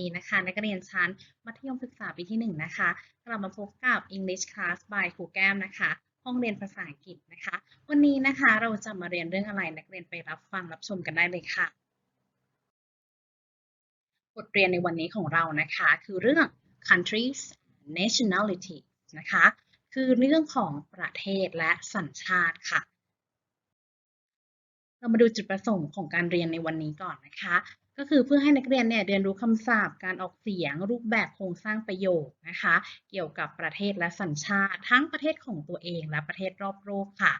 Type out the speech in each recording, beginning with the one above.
นี้นะคะ นักเรียนชั้น มัธยมศึกษาปีที่ 1 นะคะ กลับมาพบกับ English Class by ครูแก้มนะคะ ห้องเรียนภาษาอังกฤษนะคะ วันนี้นะคะเราจะมาเรียนเรื่องอะไร นักเรียนไปรับฟังรับชมกันได้เลยค่ะ บทเรียนในวันนี้ของเรานะคะ คือเรื่อง countries nationality นะคะ คือเรื่องของประเทศและสัญชาติค่ะเรามาดูจุดประสงค์ของการเรียนในวันนี้ก่อนนะคะ ก็คือเพื่อให้นักเรียนเนี่ยเรียนรู้คำศัพท์ การออกเสียง รูปแบบโครงสร้างประโยคนะคะ เกี่ยวกับประเทศและสัญชาติ ทั้งประเทศของตัวเองและประเทศรอบโลกค่ะ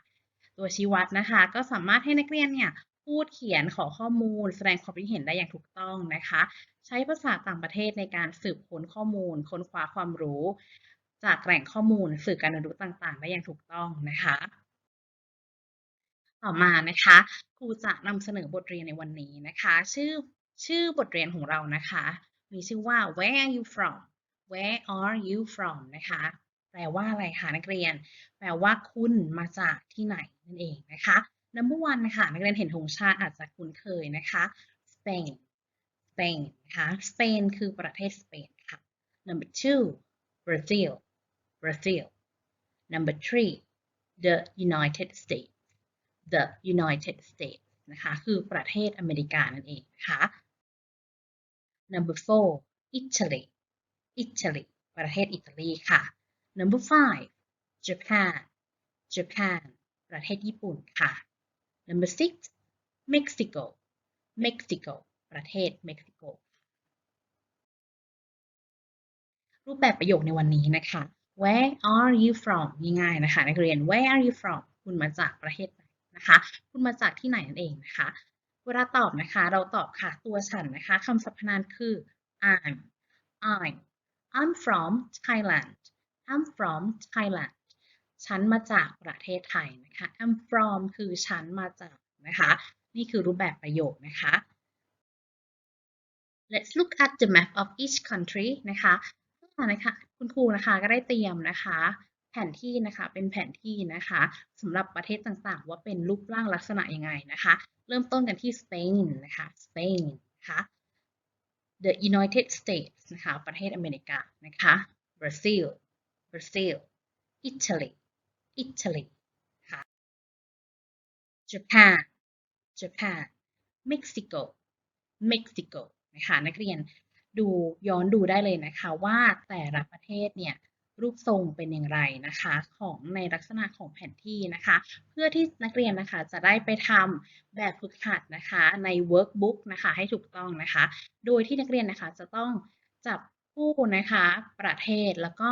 ตัวชี้วัดนะคะ ก็สามารถให้นักเรียนเนี่ยพูดเขียนขอข้อมูล แสดงความคิดเห็นได้อย่างถูกต้องนะคะ ใช้ภาษาต่างประเทศในการสืบค้นข้อมูล ค้นคว้าความรู้ จากแหล่งข้อมูลสื่อการเรียนรู้ต่างๆ ได้อย่างถูกต้องนะคะต่อมานะคะครูจะนำเสนอบทเรียนในวันนี้นะคะ ชื่อ ชื่อบทเรียนของเรานะคะ มีชื่อว่า where are you from where are you from นะคะ แปลว่าอะไรคะนักเรียน แปลว่าคุณมาจากที่ไหนนั่นเองนะคะ number one นะคะนักเรียนเห็นธงชาติอาจจะคุ้นเคยนะคะ Spain Spain นะคะ Spain คือประเทศสเปนค่ะ number two Brazil Brazil number three the United States the United States นะคะ คือประเทศอเมริกานั่นเองนะคะ number four Italy Italy ประเทศอิตาลีค่ะ number five Japan Japan ประเทศญี่ปุ่นค่ะ number six Mexico Mexico ประเทศเม็กซิโก รูปแบบประโยคในวันนี้นะคะ Where are you from ง่ายๆนะคะนักเรียน Where are you from คุณมาจากประเทศไหนนะคะ คุณมาจากที่ไหนนั่นเองนะคะ เวลาตอบนะคะ เราตอบค่ะ ตัวฉันนะคะคำสรรพนามคือ I'm I'm I'm from Thailand I'm from Thailand ฉันมาจากประเทศไทยนะคะ I'm from คือฉันมาจากนะคะ นี่คือรูปแบบประโยคนะคะ Let's look at the map of each country นะคะนะคะคุณครูนะคะก็ได้เตรียมนะคะ ผนที่นะคะ เป็นแผนที่นะคะสำหรับประเทศต่างๆ ว่าเป็นรูปร่างลักษณะยังไงนะคะ เริ่มต้นกันที่สเปนนะคะสเปนนะคะ The United States นะคะประเทศอเมริกานะคะ Brazil Brazil Italy Italy ค่ะ Japan Japan Mexico Mexico นะคะนักเรียนดูย้อนดูได้เลยนะคะว่าแต่ละประเทศเนี่ย รูปทรงเป็นอย่างไรนะคะ ของในลักษณะของแผนที่นะคะ เพื่อที่นักเรียนนะคะจะได้ไปทำแบบฝึกหัดนะคะใน workbook นะคะให้ถูกต้องนะคะ โดยที่นักเรียนนะคะจะต้องจับคู่นะคะประเทศแล้วก็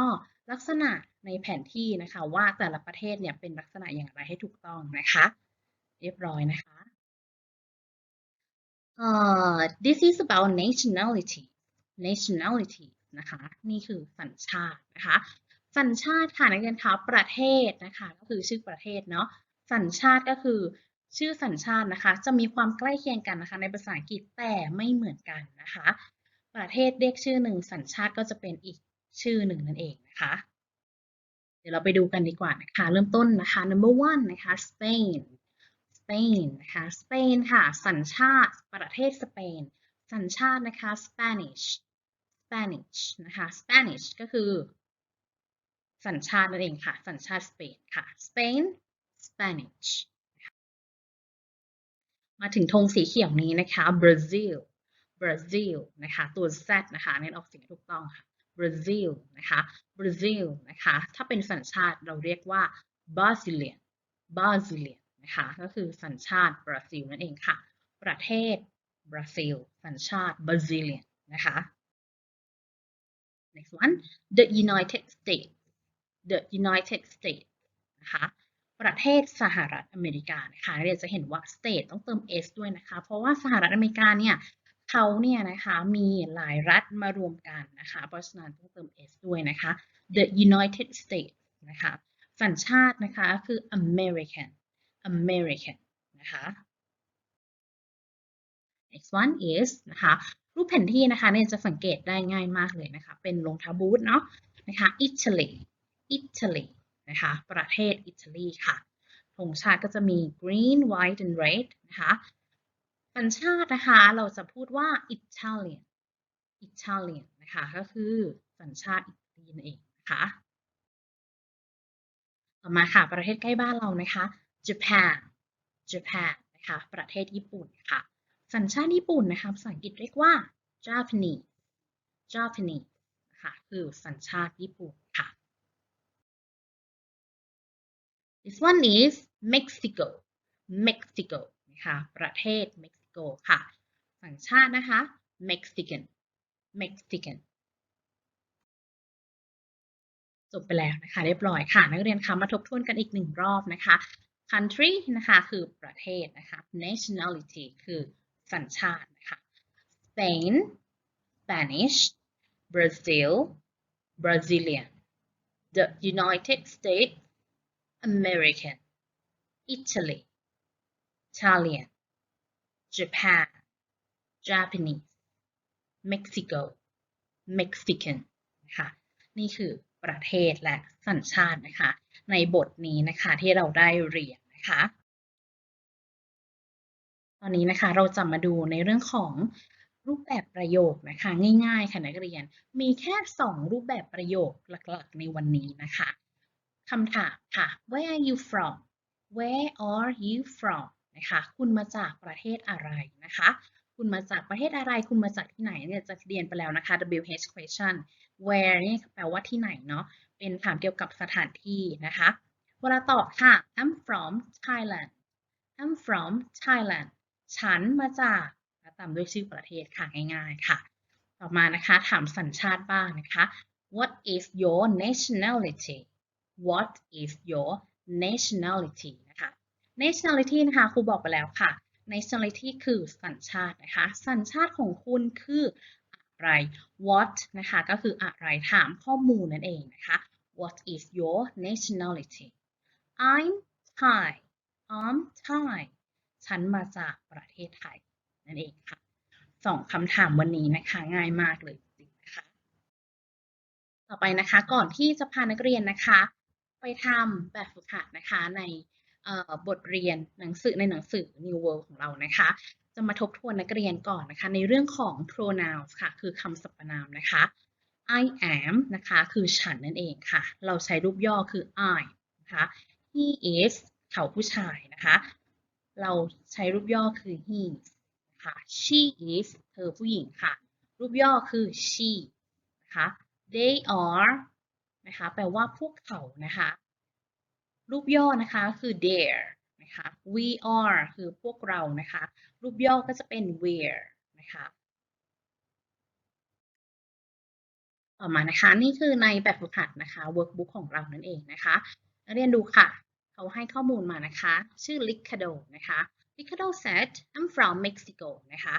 ลักษณะในแผนที่นะคะว่าแต่ละประเทศเนี่ยเป็นลักษณะอย่างไรให้ถูกต้องนะคะ เรียบร้อยนะคะ uh, this is about nationality nationality นะคะ นี่คือสัญชาตินะคะ สัญชาติค่ะนักเรียนคะประเทศนะคะก็คือชื่อประเทศเนาะสัญชาติก็คือชื่อสัญชาตินะคะ จะมีความใกล้เคียงกันนะคะ ในภาษาอังกฤษแต่ไม่เหมือนกันนะคะ ประเทศเรียกชื่อหนึ่งสัญชาติก็จะเป็นอีกชื่อหนึ่งนั่นเองนะคะ เดี๋ยวเราไปดูกันดีกว่านะคะ เริ่มต้นนะคะ number one นะคะ Spain Spain นะคะ Spain ค่ะ สัญชาติประเทศสเปน สัญชาตินะคะ Spanish Spanish นะคะ Spanish ก็คือ สัญชาตินั่นเองค่ะ สัญชาติสเปนค่ะ Spain Spanish มาถึงธงสีเขียวนี้นะคะ Brazil Brazil นะคะ ตัว Z นะคะเน้นออกเสียงถูกต้องค่ะ Brazil นะคะ Brazil นะคะ ถ้าเป็นสัญชาติเราเรียกว่า Brazilian Brazilian นะคะ ก็คือสัญชาติบราซิลนั่นเองค่ะ ประเทศบราซิล สัญชาติ Brazilian นะคะ next one the United States the United States นะคะประเทศสหรัฐอเมริกานะคะเราจะเห็นว่า state ต้องเติม s ด้วยนะคะ เพราะว่าสหรัฐอเมริกาเนี่ยเขาเนี่ยนะคะมีหลายรัฐมารวมกันนะคะเพราะฉะนั้นต้องเติม s ด้วยนะคะ the United States นะคะสัญชาตินะคะคือ American American นะคะ next one is นะคะ รูปแผนที่นะคะเนี่ยจะสังเกตได้ง่ายมากเลยนะคะ เป็นรองเท้าบูทเนาะนะคะ Italy Italy นะคะประเทศอิตาลีค่ะธงชาติก็จะมี green white and red นะคะสัญชาตินะคะเราจะพูดว่า Italian Italian นะคะก็คือสัญชาติอิตาลีนั่นเองนะคะต่อมาค่ะประเทศใกล้บ้านเรานะคะ Japan Japan นะคะประเทศญี่ปุ่นค่ะ สัญชาติญี่ปุ่นนะคะภาษาอังกฤษเรียกว่า Japanese Japanese นะคะคือสัญชาติญี่ปุ่นค่ะ This one is Mexico Mexico นะคะประเทศเม็กซิโกค่ะ สัญชาตินะคะ Mexican Mexican จบไปแล้วนะคะเรียบร้อยค่ะ นักเรียนคะมาทบทวนกันอีกหนึ่งรอบนะคะ country นะคะ คือประเทศนะคะ nationality คือ สัญชาตินะคะ Spain Spanish Brazil Brazilian the United States American Italy Italian Japan Japanese Mexico Mexican นะคะนี่คือประเทศและสัญชาตินะคะ ในบทนี้นะคะที่เราได้เรียนนะคะ อนนี้นะคะเราจะมาดูในเรื่องของรูปแบบประโยคนะคะง่ายๆค่ะนักเรียน มีแค่ 2 รูปแบบประโยคหลักๆ ในวันนี้นะคะคำถามค่ะ Where are you from Where are you from นะคะคุณมาจากประเทศอะไรนะคะ คุณมาจากประเทศอะไรคุณมาจากที่ไหนเนี่ยจะเรียนไปแล้วนะคะ WH question where นี่แปลว่าที่ไหนเนาะเป็นถามเกี่ยวกับสถานที่นะคะ เวลาตอบค่ะ I'm from Thailand I'm from Thailand ฉันมาจากแล้วตามด้วยชื่อประเทศค่ะง่ายๆค่ะ ต่อมานะคะถามสัญชาติบ้างนะคะ What is your nationality What is your nationality นะคะ nationality นะคะครูบอกไปแล้วค่ะ nationality คือสัญชาตินะคะ สัญชาติของคุณคืออะไร what นะคะก็คืออะไรถามข้อมูลนั่นเองนะคะ what is your nationality I'm Thai I'm Thai ฉันมาจากประเทศไทยนั่นเองค่ะสองคำถามวันนี้นะคะ ง่ายมากเลยจริงนะคะ ต่อไปนะคะก่อนที่จะพานักเรียนนะคะ ไปทำแบบฝึกหัดนะคะในบทเรียนหนังสือในหนังสือ New World ของเรานะคะ จะมาทบทวนนักเรียนก่อนนะคะ ในเรื่องของ pronouns ค่ะ คือคำสรรพนามนะคะ I am นะคะ คือฉันนั่นเองค่ะ เราใช้รูปย่อคือ I นะคะ he is เขาผู้ชายนะคะ เราใช้รูปย่อคือ he นะคะ she is เธอผู้หญิงค่ะ รูปย่อคือ she นะคะ they are นะคะแปลว่าพวกเขานะคะ รูปย่อนะคะคือ their นะคะ we are คือพวกเรานะคะ รูปย่อก็จะเป็น where นะคะต่อมานะคะ นี่คือในแบบฝึกหัดนะคะ workbook ของเรานั่นเองนะคะ เรียนดูค่ะ เขาให้ข้อมูลมานะคะ ชื่อ Ricardo นะคะ Ricardo said I'm from Mexico นะคะ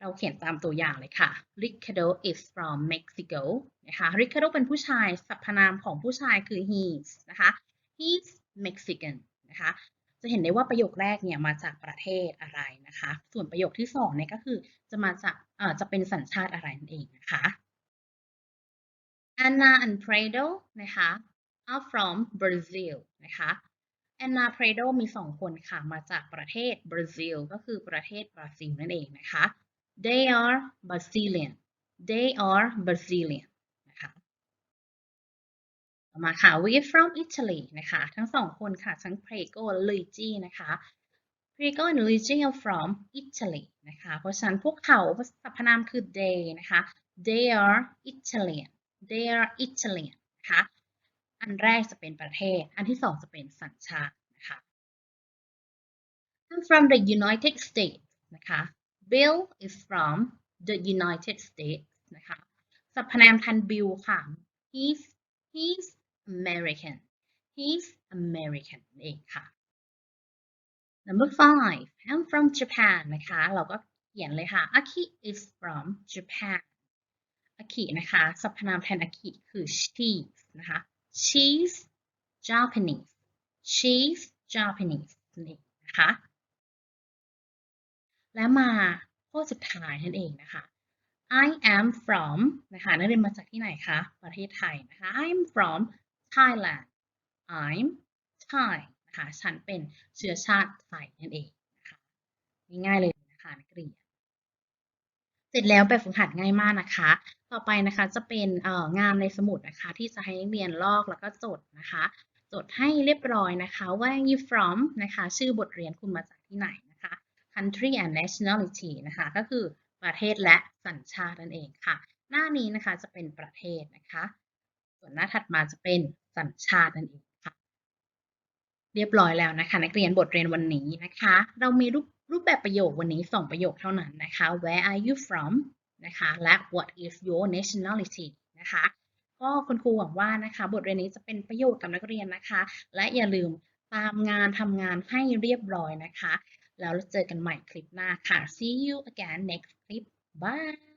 เราเขียนตามตัวอย่างเลยค่ะ Ricardo is from Mexico นะคะ Ricardo เป็นผู้ชายสรรพนามของผู้ชายคือ he's นะคะ he's Mexican นะคะจะเห็นได้ว่าประโยคแรกเนี่ยมาจากประเทศอะไรนะคะ ส่วนประโยคที่สองเนี่ยก็คือจะมาจากเอ่อจะเป็นสัญชาติอะไรนั่นเองนะคะ Anna and Prado นะคะ are from Brazil นะคะ Anna Prado มีสองคนค่ะ มาจากประเทศบราซิล ก็คือประเทศบราซิลนั่นเองนะคะ they are Brazilian they are Brazilian นะคะต่อมาค่ะ we are from Italy นะคะ ทั้งสองคนค่ะ ทั้ง Prego และ Luigi นะคะ Prego and Luigi are from Italy นะคะ เพราะฉะนั้นพวกเขาสรรพนามคือ they นะคะ they are Italian they are Italian นะคะ อันแรกจะเป็นประเทศ อันที่สองจะเป็นสัญชาตินะคะ I'm from the United States นะคะ Bill is from the United States นะคะสรรพนามทัน Bill ค่ะ he's he's American he's American นั่นเองค่ะ Number five I'm from Japan นะคะ เราก็เขียนเลยค่ะ Aki is from Japan อากินะคะสรรพนามแทนอากิคือ she's นะคะ she's Japanese she's Japanese นั่นเองนะคะ และมาข้อสุดท้ายนั่นเองนะคะ I am from นะคะนักเรียนมาจากที่ไหนคะ ประเทศไทยนะคะ I'm from Thailand I'm Thai นะคะ ฉันเป็นเชื้อชาติไทยนั่นเองนะคะง่ายๆเลยนะคะนักเรียน เสร็จแล้วแบบฝึกหัดง่ายมากนะคะ ต่อไปนะคะจะเป็นเอ่องานในสมุดนะคะ ที่จะให้นักเรียนลอกแล้วก็จดนะคะ จดให้เรียบร้อยนะคะ where are you from นะคะ ชื่อบทเรียนคุณมาจากที่ไหนนะคะ country and nationality นะคะ ก็คือประเทศและสัญชาตินั่นเองค่ะ หน้านี้นะคะจะเป็นประเทศนะคะ ส่วนหน้าถัดมาจะเป็นสัญชาตินั่นเองค่ะ เรียบร้อยแล้วนะคะ นักเรียนบทเรียนวันนี้นะคะ เรามีรูป รูปแบบประโยควันนี้สองประโยคเท่านั้นนะคะ Where are you from นะคะและ What is your nationality นะคะก็คุณครูหวังว่านะคะ บทเรียนนี้จะเป็นประโยชน์กับนักเรียนนะคะ และอย่าลืมตามงานทำงานให้เรียบร้อยนะคะ แล้วเจอกันใหม่คลิปหน้าค่ะ see you again next clip bye